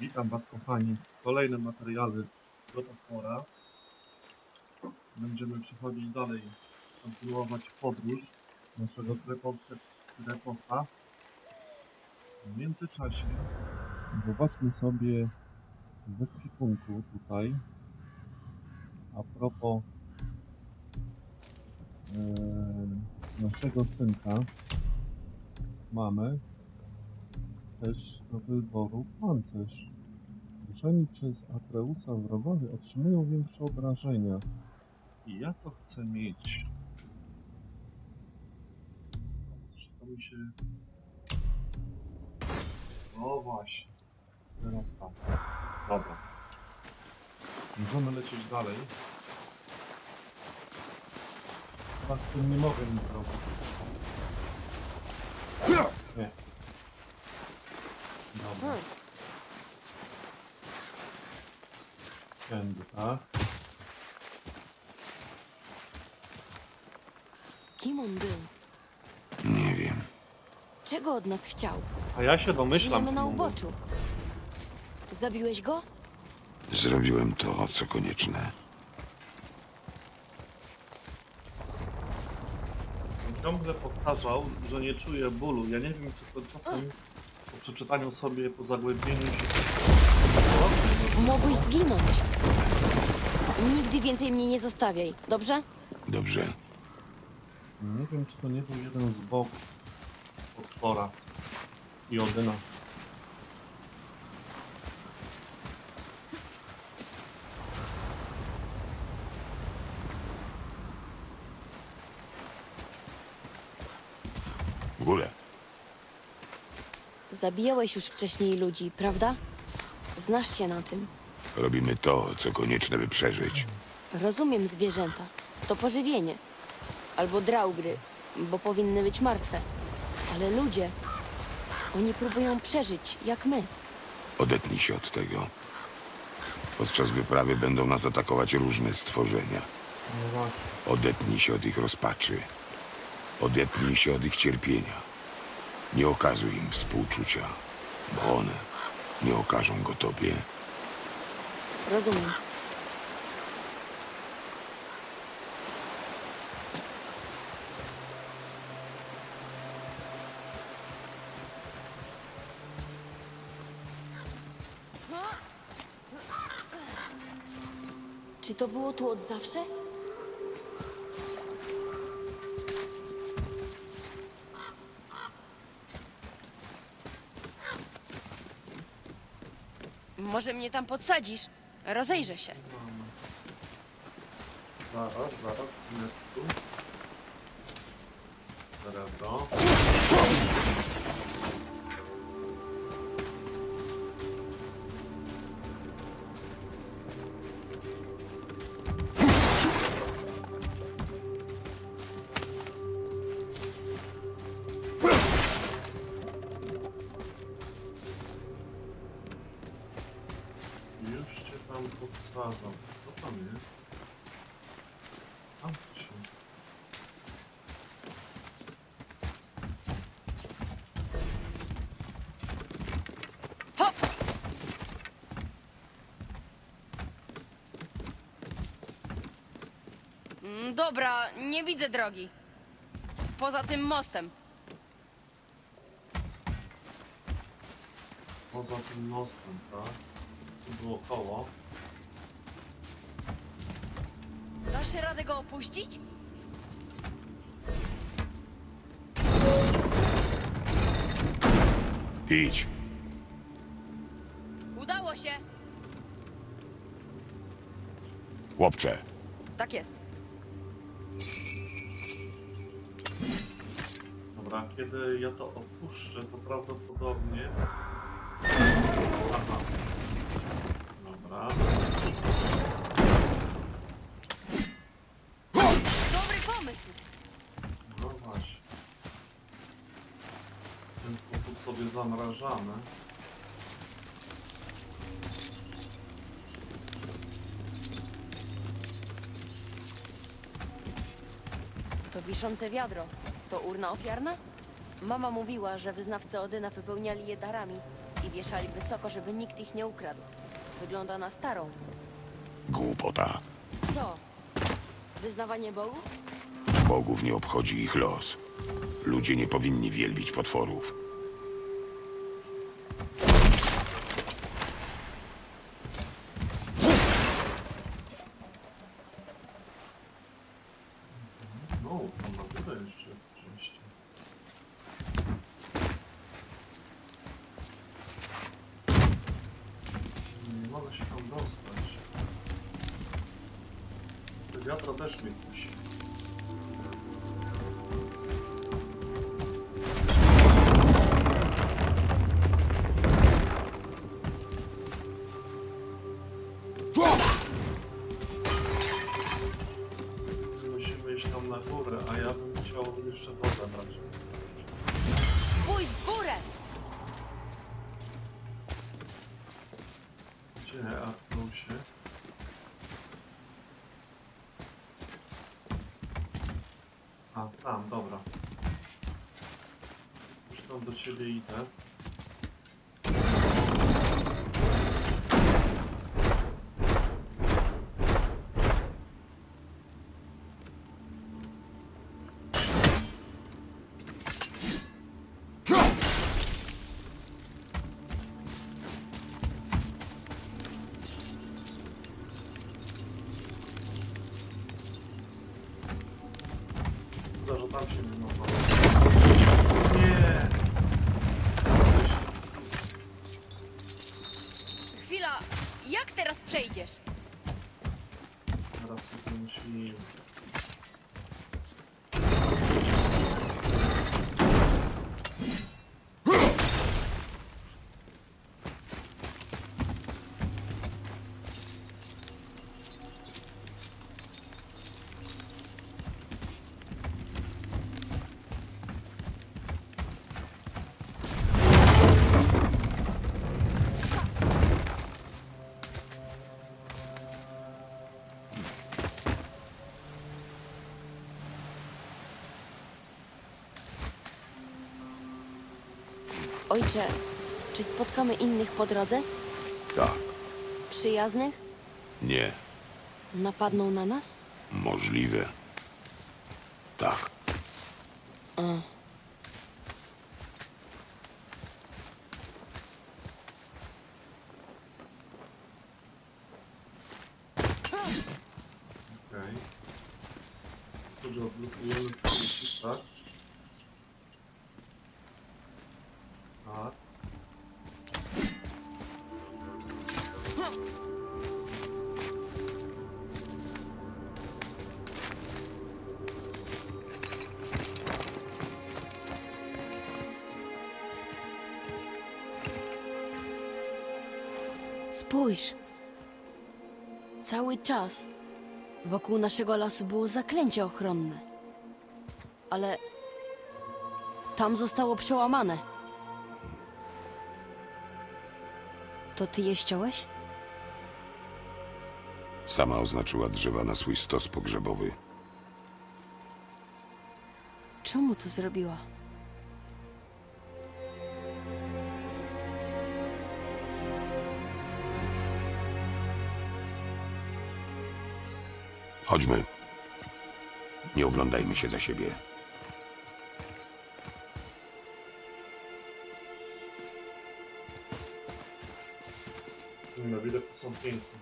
Witam Was kochani w kolejnym materiale do Topora. Będziemy przechodzić dalej, kontynuować podróż naszego trepo- treposa. W międzyczasie zobaczmy sobie w ekwipunku tutaj a propos e, naszego synka mamy też do wyboru pancerz. Ruszeni przez Atreusa wrogowie otrzymują większe obrażenia. I ja to chcę mieć. To mi się... No właśnie. Teraz tak. Dobra. Możemy lecieć dalej. Chyba z tym nie mogę nic zrobić. Nie. Dobra. Tędy, tak? Kim on był? Nie wiem. Czego od nas chciał? A ja się domyślam. Żyjemy na uboczu. Zabiłeś go? Zrobiłem to, co konieczne. On ciągle powtarzał, że nie czuje bólu. Ja nie wiem, czy to czasem po przeczytaniu sobie, po zagłębieniu się... Mogłeś zginąć. Nigdy więcej mnie nie zostawiaj, dobrze? Dobrze. Nie wiem, czy to nie był jeden z boków potwora i Odyna. W ogóle. Zabijałeś już wcześniej ludzi, prawda? Znasz się na tym. Robimy to, co konieczne, by przeżyć. Rozumiem zwierzęta. To pożywienie. Albo draugry, bo powinny być martwe. Ale ludzie... Oni próbują przeżyć, jak my. Odetnij się od tego. Podczas wyprawy będą nas atakować różne stworzenia. No właśnie. Odetnij się od ich rozpaczy. Odetnij się od ich cierpienia. Nie okazuj im współczucia, bo one nie okażą go tobie. Rozumiem. Czy to było tu od zawsze? Może mnie tam podsadzisz? Rozejrzę się. Zaraz, zaraz, tu. Srebro. Podsadzam. Co tam jest? Tam coś jest. Mm, Dobra, nie widzę drogi. Poza tym mostem. Poza tym mostem, tak? Tu było koło. Dasz radę go opuścić? Idź. Udało się! Chłopcze, Tak jest. Dobra, kiedy ja to opuszczę, to prawdopodobnie... Aha. Dobra. Dobry pomysł! No właśnie. W ten sposób sobie zamrażamy. To wiszące wiadro. To urna ofiarna? Mama mówiła, że wyznawcy Odyna wypełniali je darami i wieszali wysoko, żeby nikt ich nie ukradł. Wygląda na starą. Głupota. Co? Wyznawanie bogów? Bogów nie obchodzi ich los. Ludzie nie powinni wielbić potworów. Musimy iść tam na górę, a ja bym chciał jeszcze wodę brać. Pójdź w górę! Gdzie apnął się? A, tam, dobra. Już tam do ciebie idę. Szkoda, że tam się znowu. Nie! Chwila, jak teraz przejdziesz? Ojcze, czy spotkamy innych po drodze? Tak, Przyjaznych? nie, Napadną na nas? możliwe. Tak, Okej. Sobie odblokujemy cały? Tak. Cały czas wokół naszego lasu było zaklęcie ochronne. Ale tam zostało przełamane. To ty je ściąłeś? sama oznaczyła drzewa na swój stos pogrzebowy. Czemu to zrobiła? Chodźmy. Nie oglądajmy się za siebie. Na widok są piękne.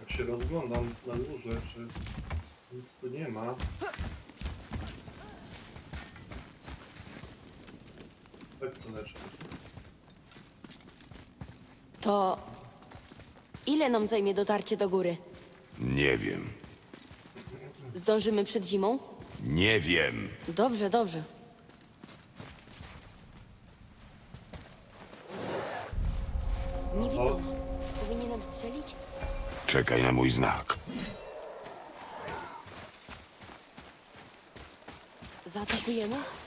Jak się rozglądam na górze, czy nic tu nie ma. Tak słoneczko. To ile nam zajmie dotarcie do góry? Nie wiem. Zdążymy przed zimą? Nie wiem. Dobrze, dobrze. Nie widzą nas. Powinienem strzelić? Czekaj na mój znak. Zaatakujemy? Tak!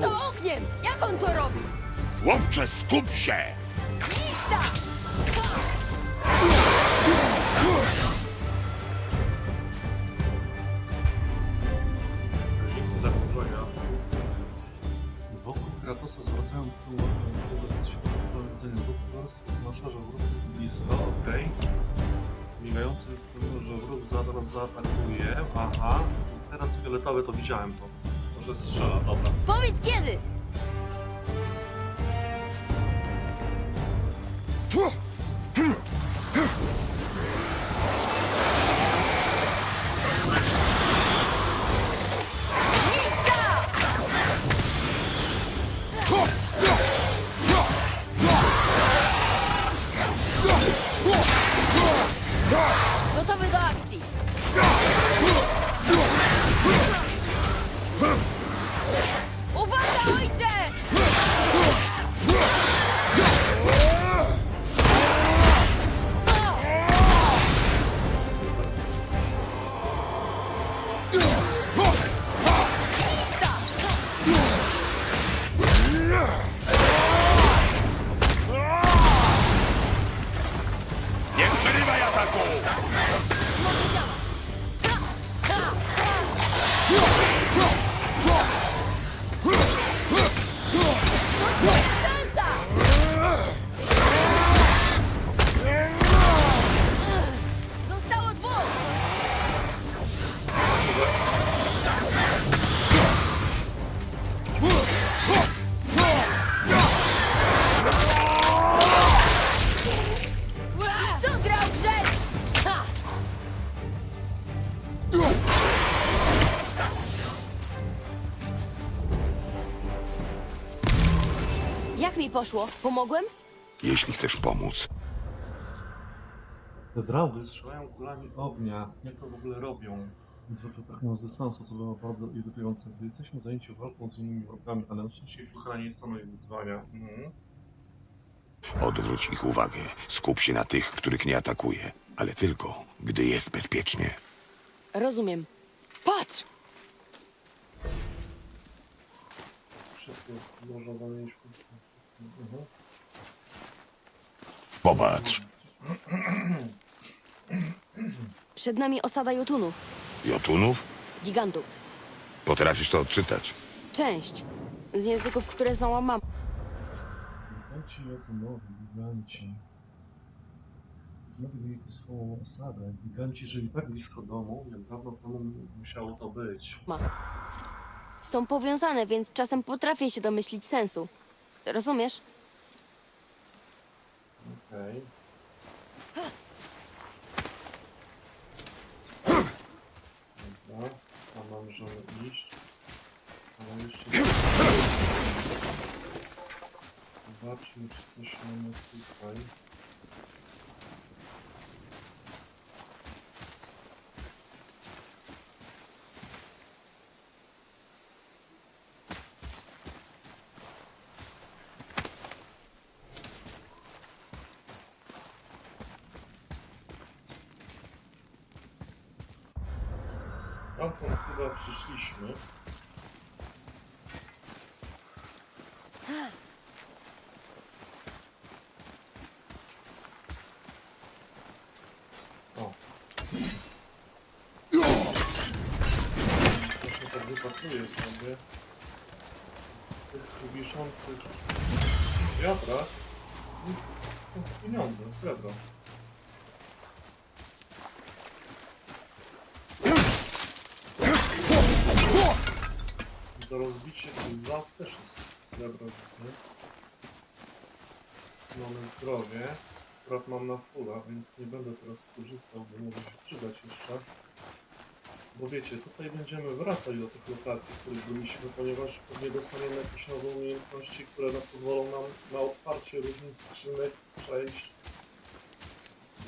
Miota ogniem! Jak on to robi? Chłopcze, skup się! Lista! zagrożenia. Wokół Kratosa zwracają uwagę na to, że jest ruchu, to oznacza, że wróg jest blisko, okej. Migający jest pewny, że wróg zaraz zaatakuje, aha. Teraz fioletowe to widziałem to. Może strzela, dobra. Powiedz kiedy! Gotowy do akcji! Poszło? Pomogłem? Jeśli chcesz pomóc, Te draugy strzelają kulami ognia. Jak to w ogóle robią? Zwykle pragnął z dystansu sobie ma bardzo irytujące, gdy jesteśmy zajęci walką z innymi wrogami, ale na szczęście ich pochylanie nie stanowi wyzwania. Mhm. odwróć ich uwagę. Skup się na tych, których nie atakuje, ale tylko, gdy jest bezpiecznie. Rozumiem. Patrz! Szybko można zamienić punkty. Popatrz. Przed nami osada jotunów, Jotunów? gigantów. Potrafisz to odczytać. Część z języków, które znała mama. Giganci Jotunowi, giganci. Jotunowie mieli tu swoją osadę. Giganci żyli tak blisko domu, jak dawno temu musiało to być. Są powiązane, więc czasem potrafię się domyślić sensu. Rozumiesz? Okej. Dobra, a mam możemy iść. Ale jeszcze... Zobaczmy, czy coś mamy tutaj. Stamtąd chyba przyszliśmy. O. Właśnie tak wypatruję sobie tych wiszących z wiatra. I są pieniądze, srebro. Za rozbicie tych las też jest srebro, widzę. Mamy zdrowie. Akurat mam na fula, więc nie będę teraz korzystał, bo może się przydać jeszcze. Bo wiecie, tutaj będziemy wracać do tych lokacji, w których byliśmy, ponieważ pewnie dostaniemy jakieś nowe umiejętności, które nam pozwolą nam na otwarcie różnych skrzynek, przejść,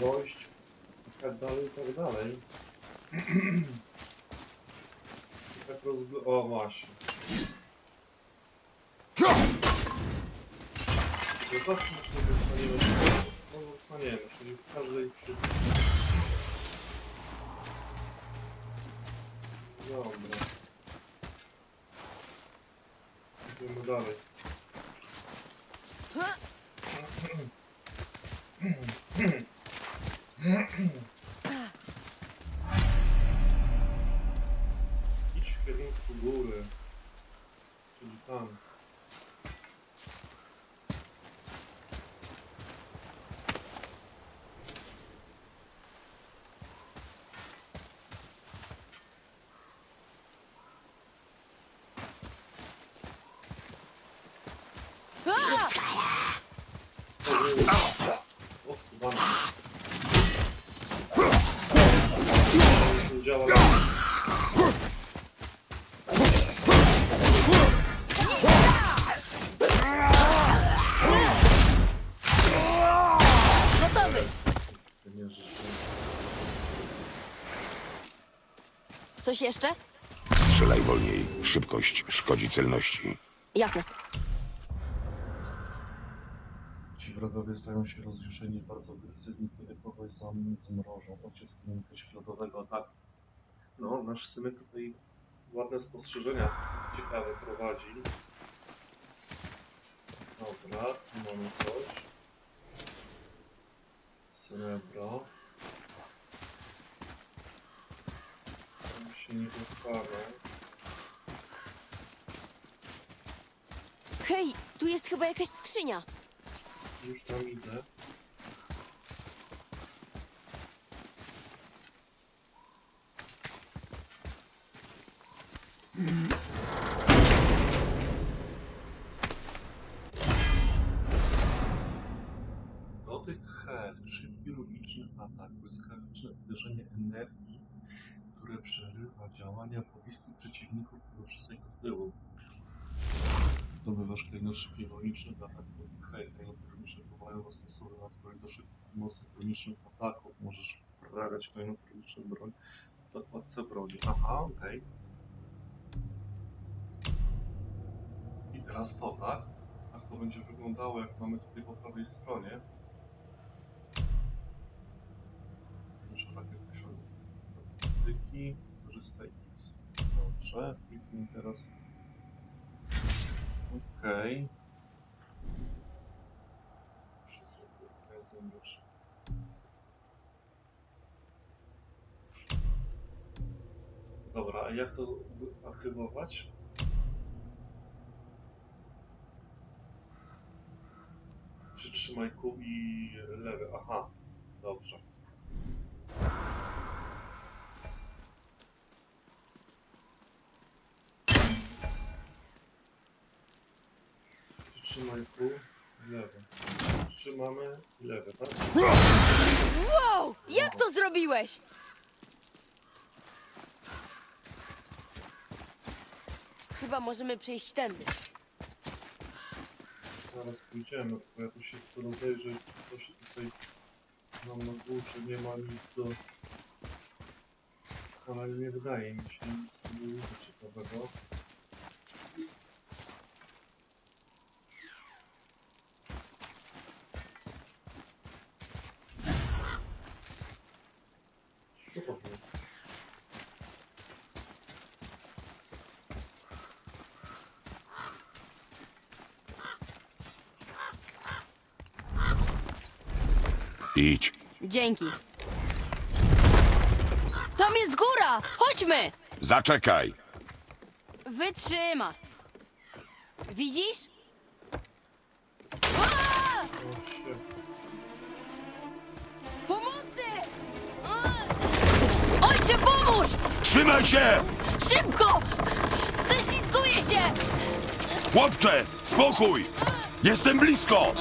dojść. tak dalej, i tak dalej. I tak rozby... O, właśnie. Zobaczmy, czy nie dostaniemy się. No, dostaniemy, czyli w każdej przy... Dobra. Idziemy dalej. Idź Życzę. Coś jeszcze? Strzelaj wolniej. Szybkość szkodzi celności. Jasne. Ci wrogowie stają się rozjuszeni bardzo agresywni, kiedy kogoś zam zmrożą. Ojciec powinien śladowego ataku. No, nasz synek tutaj ładne spostrzeżenia ciekawe prowadzi. Dobra, tu mamy coś. Srebro. Tam się nie dostanę. Hej, tu jest chyba jakaś skrzynia. Już tam idę. Przerywa działania pobliskich przeciwników lub wszystkiego tyłu. Zdobywasz klejnot szybki logiczny do ataku. Hej, klejnot logiczny powołają zastosowy na twoje do szybkich mocy koniecznych ataków. Możesz wprawiać klejnot logiczny broń w zakładce broni. Aha, okej. I teraz to, tak? Tak to będzie wyglądało, jak mamy tutaj po prawej stronie. Statystyki. Korzystaj z... Dobrze, kliknij teraz Okej. Wszystko razem już. Dobra, a jak to aktywować? Przytrzymaj kół i lewy. Aha, dobrze. Przytrzymaj kół i lewy. Trzymamy i lewy, tak? Wow! Jak to zrobiłeś? Chyba możemy przejść tędy. Zaraz pójdziemy, tylko ja tu się chcę rozejrzeć, co się tutaj mam na górze, nie ma nic do... Ale nie wydaje mi się nic ciekawego. Co to było? Idź. Dzięki. Tam jest góra! Chodźmy! Zaczekaj. Wytrzyma. Widzisz? Pomocy! Ojcze, pomóż! Trzymaj się! Szybko! Ześlizguję się! Chłopcze, spokój! Jestem blisko!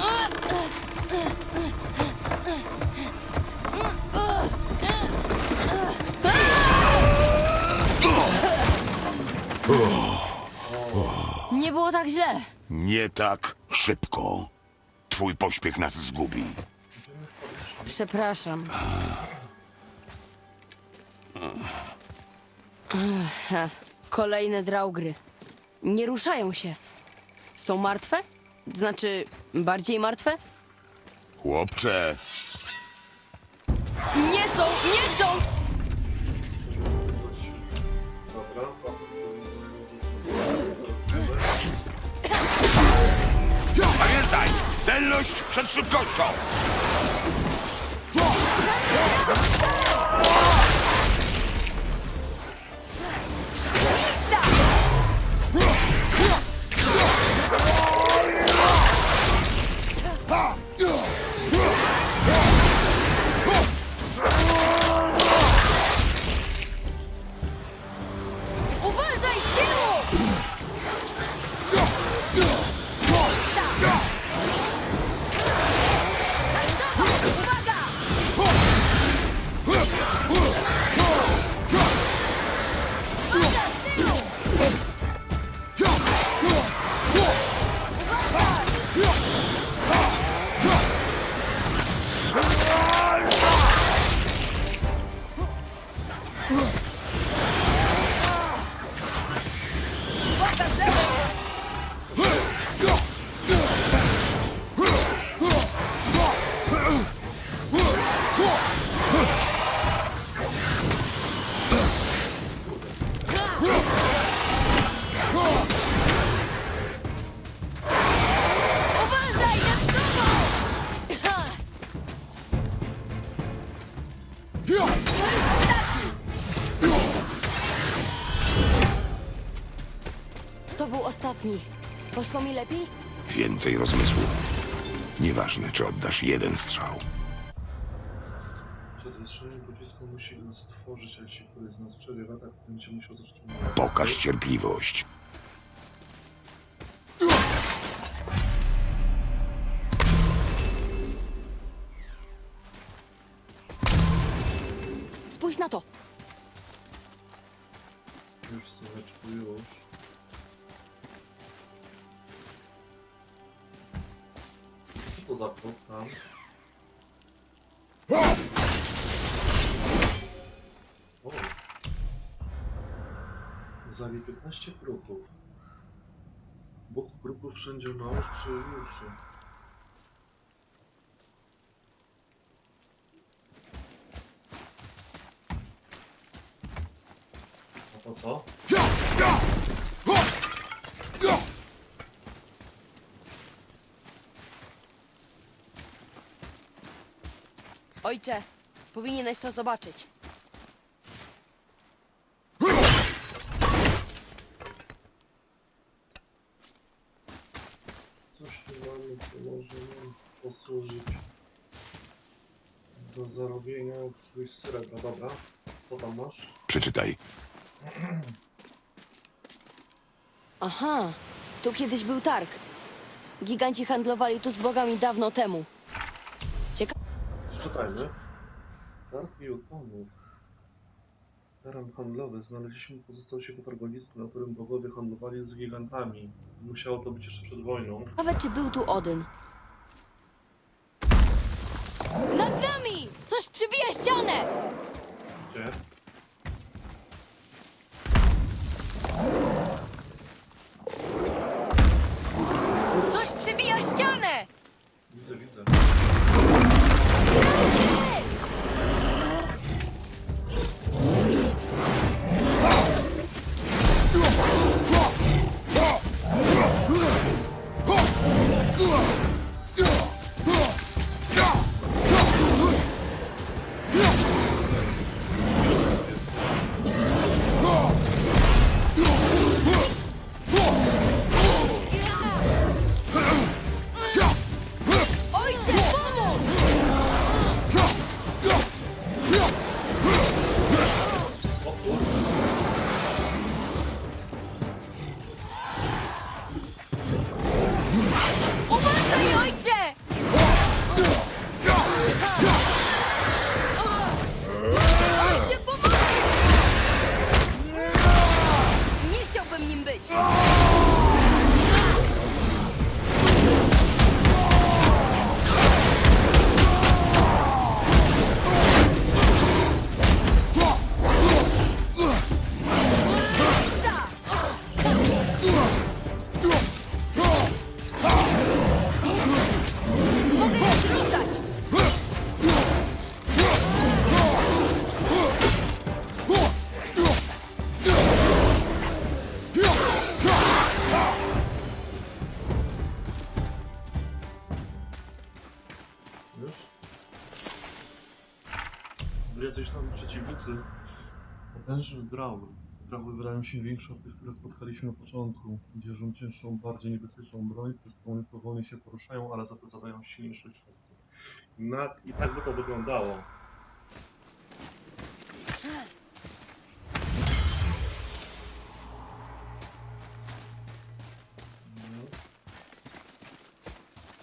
nie było tak źle. Nie tak szybko. Twój pośpiech nas zgubi. Przepraszam. Kolejne draugry. Nie ruszają się. Są martwe? Znaczy, bardziej martwe? Chłopcze, Nie są, nie są! Celność przed szybkością! Poszło mi lepiej? Więcej rozmysłu. Nieważne, czy oddasz jeden strzał. Przed wystrzeleniem pocisku musi go stworzyć, a jeśli któryś z nas przerywa, tak będzie musiał zacząć Pokaż cierpliwość. Spójrz na to! Już syneczku, już. Za próg tam? Zabij 15 kruków. Bóg kruków wszędzie nałóż przy uszy. A po co? Ojcze, powinieneś to zobaczyć. Coś tu mamy, co może nam posłużyć do zarobienia jakiegoś srebra. Dobra, co tam masz? Przeczytaj. Aha, tu kiedyś był targ. Giganci handlowali tu z bogami dawno temu. Ciekawe. Przeczytajmy. Targ Jutonów. Teren handlowy. Znaleźliśmy pozostałości po targowisku, na którym bogowie handlowali z gigantami. Musiało to być jeszcze przed wojną. Ciekawe, czy był tu Odyn. Nad nami! Coś przybija ścianę! Gdzie? Przeciwnicy. Potężny Draul. Draul wydają się większe od tych, które spotkaliśmy na początku. Bierzą cięższą, bardziej niebezpieczną broń, przez którą nieco wolniej się poruszają, ale za to zadają silniejsze ciosy. Nad... I tak by to wyglądało.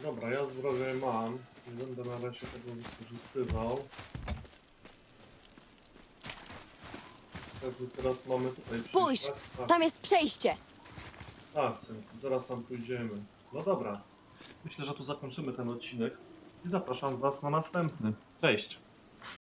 Dobra, ja zdrowie mam. Nie będę na razie tego wykorzystywał. Jakby teraz mamy tutaj... Spójrz, tak? Tam jest przejście. tak, synku, zaraz tam pójdziemy. No dobra. Myślę, że tu zakończymy ten odcinek i zapraszam Was na następny. Cześć!